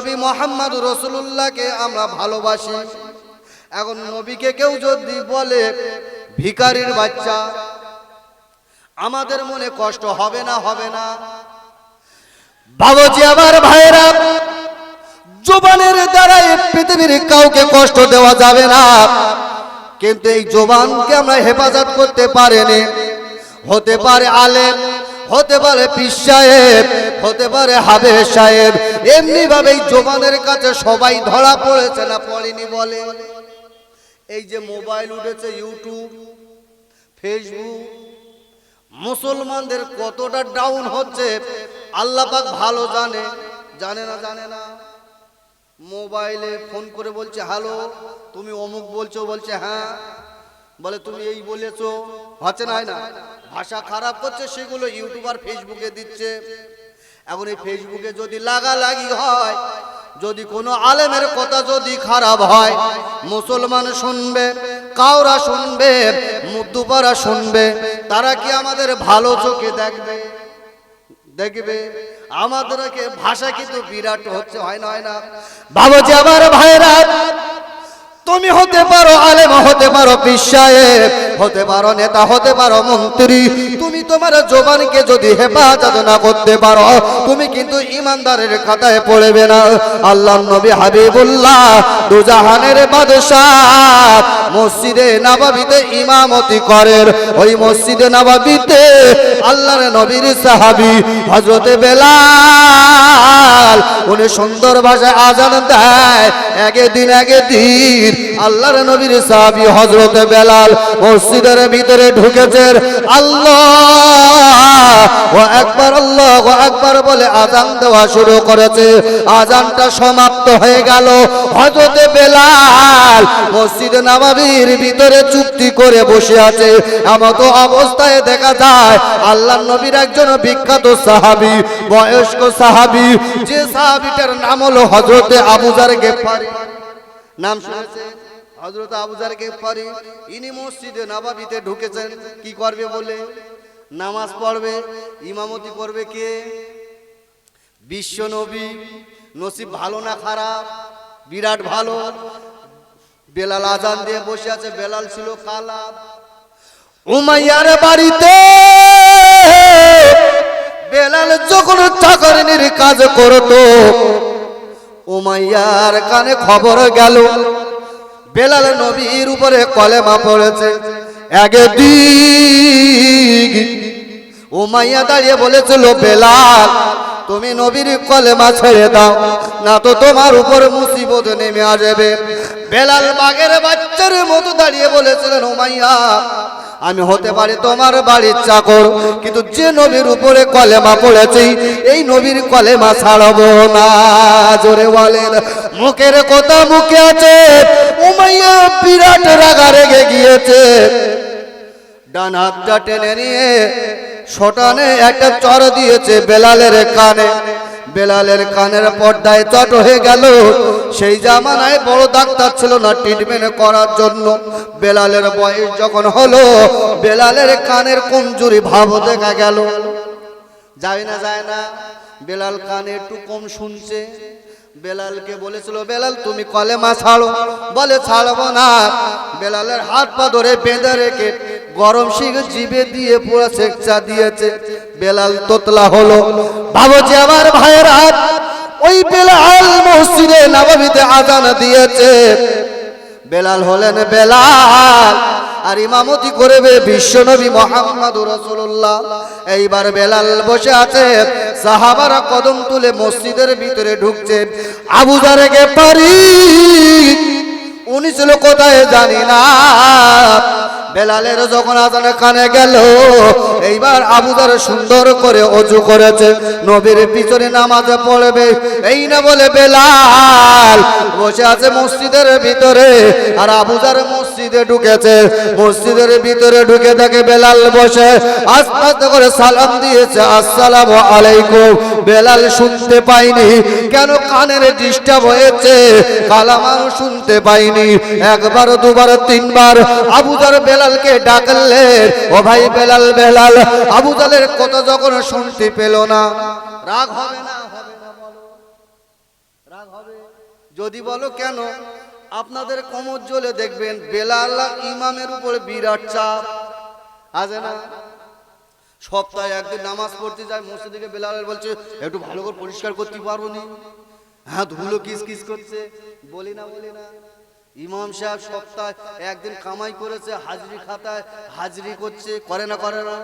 নবী মোহাম্মদ রসুল্লাহকে আমরা ভালোবাসি। এখন নবীকে কেউ যদি বলে ভিকারির বাচ্চা, আমাদের মনে কষ্ট হবে না হবে না। বাবুজি আমার ভাইরা জোবানের দ্বারা পৃথিবীর কাউকে কষ্ট দেওয়া যাবে না। কিন্তু এই জোবানকে আমরা হেফাজত করতে পারেনি। হতে পারে আলেম হতে পারে পীর সাহেব, হতে পারে হাবে সাহেব এমনি ভাবে জোবানের কাছে সবাই ধরা পড়েছে না পড়েনি বলে। এই যে মোবাইল উঠেছে, ইউটিউব, ফেসবুক, মুসলমানদের কতটা ডাউন হচ্ছে আল্লাপাক ভালো জানে জানে না জানে না। মোবাইলে ফোন করে বলছে, হ্যালো, তুমি অমুক বলছো, বলছে হ্যাঁ। বলে, তুমি এই বলেছ। হচ্ছে না, হয় না। ভাষা খারাপ করছে, সেগুলো ইউটিউব আর ফেসবুকে দিচ্ছে। এখন এই ফেসবুকে যদি লাগালাগি হয়, যদি কোনো আলেমের কথা যদি খারাপ হয়, মুসলমান শুনবে কাউরা শুনবে মুদ্দুপারা শুনবে, তারা কি আমাদের ভালো চোখে দেখবে? দেখবে? আমাদেরকে ভাষা কিন্তু বিরাট হচ্ছে, হয় না হয় না। বাবুজি আমার ভাইরা তুমি হতে পারো আলেম, হতে পারো বিশ্বায়েব হতে পারো নেতা, হতে পারো মন্ত্রী। তুমি তোমার জবানকে যদি হেফাজত না করতে পারো, তুমি কিন্তু ইমানদারের খাতায় পড়বে না। আল্লাহ নবী হাবিবুল্লাহ দুজাহানের বাদশাহ মসজিদে নবাবিতে ইমামতি করেন। ওই মসজিদে নবাবিতে আল্লাহর নবীর সাহাবী হযরতে বেলাল, উনি সুন্দর ভাষায় আজান দেয়। একে দিন একে দিন আল্লাহর নবীর সাহাবী হযরত বেলাল মসজিদের ভিতরে ঢুকেছেন। আল্লাহ, ও একবার আল্লাহ, ও একবার বলে আজান দেওয়া শুরু করেছে। আজানটা সমাপ্ত হয়ে গেল। হযরত বেলাল মসজিদে নববীর ভিতরে চুক্তি করে বসে আছে। এমতো অবস্থায় দেখা যায়, আল্লাহর নবীর একজন বিখ্যাত সাহাবী, বয়স্ক সাহাবী, যে সাহাবীটার নাম হলো হযরতে আবুজার গেফারি নাম শুনেছে হজরত আবুজার গেফারি ইনি মসজিদে নববীতে ঢুকেছেন, কি করবে বলে? নামাজ পড়বে, ইমামতি করবে কে? বিশ্ব নবী, নসিব ভালো না খারাপ? বিরাট ভালো। বেলাল আজান দিয়ে বসে আছে, বেলাল ছিল কালা। উমাইয়ার বাড়িতে বেলাল যখন চাকরিনীর কাজ করতো উমাইয়ার কানে খবর গেল। বেলাল নবীর উপরে কলেমা পড়েছে। একদিন উমাইয়া দাঁড়িয়ে বলেছিল, বেলাল, তুমি নবীর কলেমা ছেড়ে দাও, না তো তোমার উপর মুসিবত নেমে আসবে। বেলাল বাগের বাচ্চার মতো দাঁড়িয়ে বলেছিলেন, উমাইয়া আমি হতে পারি তোমার বাড়ির চাকর, কিন্তু যে নবীর উপরে কলেমা পড়েছি, এই নবীর কলেমা ছাড়বো না। জোরে বলেন, মুখের কথা মুখে আছে, উমাইয়া বিরাট রাগা রেগে গিয়েছে। ডান হাতটা টেনে নিয়ে, শটানে একটা চর দিয়েছে বেলালের কানে। বেলালের কানের পর্দায় চট হয়ে গেল। সেই জামানায় বড় ডাক্তার ছিল না ট্রিটমেন্ট করার জন্য। বেলালের বয়স যখন হলো, বেলালের কানের কমজোরি ভাব দেখা গেল। যায় না যায় না, বেলাল কানে একটু কম শুনছে। বেলালকে বলেছিল, বেলাল, তুমি কলেমা ছাড়ো। বলে, ছাড়বো না। বেলালের হাত পা ধরে বেঁধে রেখে গরম শিখ জিবে দিয়ে পুরো শেকচা দিয়েছে। বেলাল তোতলা হলো। যে আমার ভাইয়ের হাত ওই বেলাল মসজিদে নববীতে আজান দিয়েছে। বেলাল হলেন বেলাল আর ইমামতি করবে বিশ্বনবী মোহাম্মদ রসুল্লাহ এইবার বেলাল বসে আছে, সাহাবারা কদম তুলে মসজিদের ভিতরে ঢুকছে। আবু জারেগে পারি, উনি ছিল কোথায় জানি না। বেলালের যখন আজানে কানে গেল, এইবার আবুদার সুন্দর করে অজু করেছে। নবীর পিছনে নামাজে পড়বে। এই না বলে বেলাল বসে আছে মসজিদের ভিতরে, আর আবুদার মসজিদে ঢুকেছে। মসজিদের ভিতরে ঢুকে দেখে বেলাল বসে, আস্তে আস্তে করে সালাম দিয়েছে, আসসালাম আলাইকুম। বেলাল শুনতে পাইনি কেন কানের ডিস্টার্ব হয়েছে? কালামাও শুনতে পাইনি একবার, দুবার, তিনবার আবুদার বেলালকে ডাকলেন ও ভাই বেলাল বেলাল আবুদালের কথা যখন শুনতে পেল না, রাগ হবে না? হবে না বলো। রাগ যদি বলো কেন? আপনাদের কমর জ্বলে দেখবেন, বেলাল ইমামের উপরে বিরাট চাপ। আছে না? সপ্তাহে একদিন নামাজ পড়তে যায়, মসজিদ থেকে বেলালের বলছে, একটু ভালো করে পরিষ্কার করতে পারব নি? হ্যাঁ ধুলো কিস কিস করছে। বলি না বলি না। ইমাম সাহেব সপ্তাহে একদিন কামাই করেছে, হাজরি খাতায় হাজরি করছে, করে না করে না।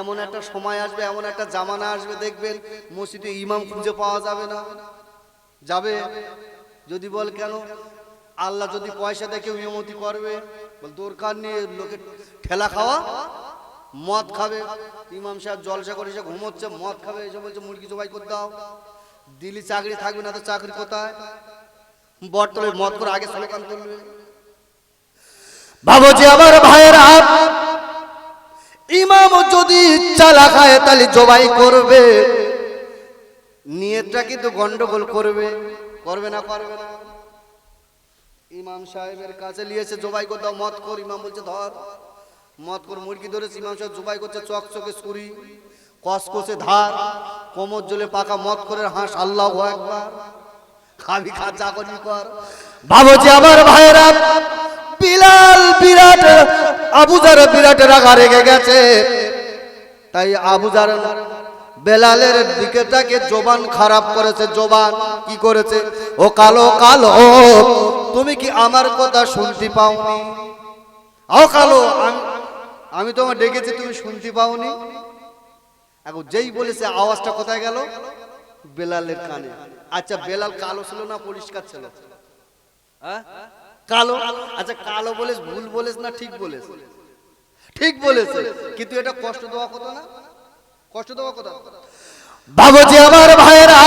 এমন একটা সময় আসবে, এমন একটা জামানা আসবে, দেখবেন মসজিদে ইমাম খুঁজে পাওয়া যাবে না। যাবে? যদি বল কেন? আল্লাহ যদি পয়সা দেখে ইমামতি করবে। বল দরকার নেই, লোকে ঠেলা খাওয়া, মদ খাবে। ইমাম সাহেব জলসা করে এসে ঘুমোচ্ছে, মদ খাবে, এসে বলছে, মুরগি জবাই করে দাও। দিল্লি চাকরি থাকবে না তো চাকরি কোথায়? বর্তলে মদ করে আগে স্লোগান তুলবে ভাবো যে আমার ভাইয়েরা, ইমাম যদি চালা খায়, তাহলে জবাই করবে। নিয়তটা কিন্তু গন্ডগোল করবে। করবে না করবে না। ইমাম সাহেবের কাছে নিয়েছে, জবাই করতে মত কর। ইমাম বলছে, ধর। মত কর, মুরগি ধরেছে, ইমাম সাহেব জবাই করছে, চক চকে ছুরি, কস কষে ধার, কোমর জলে পাকা মত করে হাঁস, আল্লাহ একবার খাবি খা যা কর। ভাবো যে আমার ভাইয়েরা, বিলাল বিরাট আবুজার বিরাট রাগা রেগে গেছে। তাই আবুজার বেলালের দিকেটাকে জবান খারাপ করেছে, জবান কি করেছে? ও কালো কালো, তুমি কি আমার কথা শুনতে পাওনি? ও কালো, আমি তোমার ডেকেছি, তুমি শুনতে পাওনি? এখন যেই বলেছে, আওয়াজটা কোথায় গেল? বেলালের কানে। আচ্ছা বেলাল কালো ছিল না পরিষ্কার ছিল? হ্যাঁ? কালো? আচ্ছা কালো বলেস ভুল বলেস না ঠিক বলেস ঠিক বলেছে, কিন্তু এটা কষ্ট দেওয়া কথা না? কষ্ট দেওয়া কথা? যে আমার ভাইয়েরা,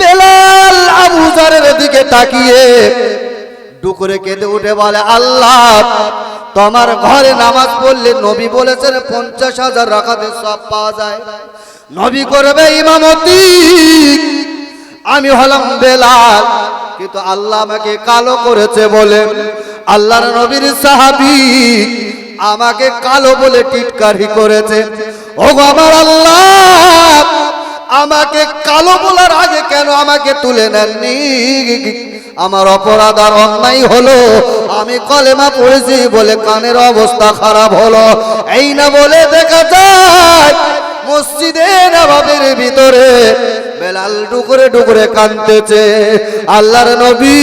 বেলাল আবু জারের দিকে তাকিয়ে ডুকরে কেঁদে উঠে বলে, আল্লাহ তোমার ঘরে নামাজ পড়লে নবী বলেছেন পঞ্চাশ হাজার রাখাতে সব পাওয়া যায়। নবী করবে ইমামতি। আমি হলাম বেলাল, কিন্তু আল্লাহ আমাকে কালো করেছে বলে। আল্লাহর নবীর সাহাবি আমাকে কালো বলে টিটকারি করেছে। ও আমার আল্লাহ, আমাকে কালো বলার আগে কেন আমাকে তুলে নেননি? আমার অপরাধ আর অন্যায় হলো। আমি কলেমা পড়েছি বলে কানের অবস্থা খারাপ হলো। এই না বলে দেখা যায়, মসজিদে নবাবের ভিতরে বেলাল ডুকরে ডুকরে কানতেছে আল্লাহর নবী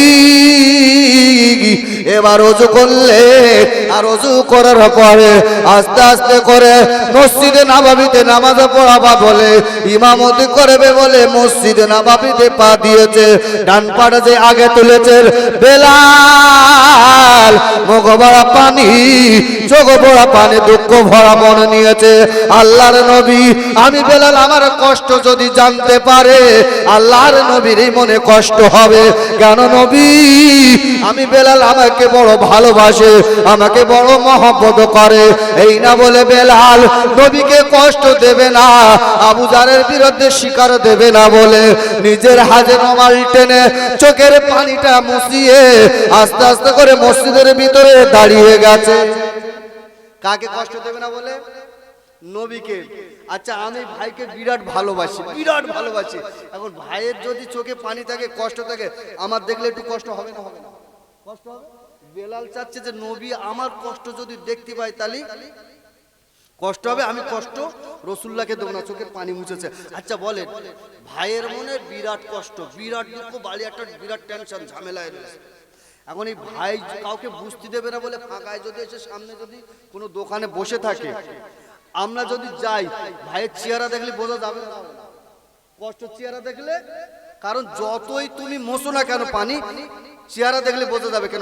এবার অজু করলে, আর অজু করার পরে আস্তে আস্তে করে মসজিদে নাবাবিতে নামাজ পড়াবা বলে, ইমামতি করবে বলে মসজিদে নাবাবিতে পা দিয়েছে। ডান পাটা যে আগে তুলেছে বেলাল, মুখ পানি, চোখ পানি, দুঃখ ভরা মন নিয়েছে। আল্লাহর নবী, আমি বেলাল, আমার কষ্ট যদি জানতে পারে আল্লাহর নবীর মনে কষ্ট হবে। কেন নবী? আমি বেলাল আমাকে বড় ভালোবাসে, আমাকে বড় মহব্বত করে। এই না বলে বেলাল, নবীকে কষ্ট দেবে না, আবু জারের বিরুদ্ধে স্বীকার দেবে না বলে। নিজের হাজে নমাল টেনে চোখের পানিটা মুছিয়ে আস্তে আস্তে করে মসজিদের ভিতরে দাঁড়িয়ে গেছে। কাকে কষ্ট দেবে না বলে? নবীকে। আচ্ছা আমি ভাইকে বিরাট ভালোবাসি বিরাট ভালোবাসি। এখন ভাইয়ের যদি চোখে পানি থাকে, কষ্ট থাকে, আমার দেখলে একটু কষ্ট হবে না? হবে না কষ্ট হবে? বেলাল চাচ্ছে যে, নবী, আমার কষ্ট যদি দেখতে পাই তাহলে? কষ্ট হবে, আমি কষ্ট রসুল্লাহকে দেবো না চোখের পানি মুছেছে। আচ্ছা বলেন, ভাইয়ের মনে বিরাট কষ্ট, বিরাট দুঃখ, বাড়ি একটা বিরাট টেনশন ঝামেলায় রয়েছে। এখন এই ভাই কাউকে বুঝতে দেবে না বলে ফাঁকায় যদি এসে সামনে যদি কোনো দোকানে বসে থাকে আমরা যদি যাই, ভাইয়ের চেহারা দেখলে বোঝা যাবে। কষ্ট চেহারা দেখলে, কারণ যতই তুমি মোছো না কেন পানি, চেহারা দেখলে বোঝা যাবে কেন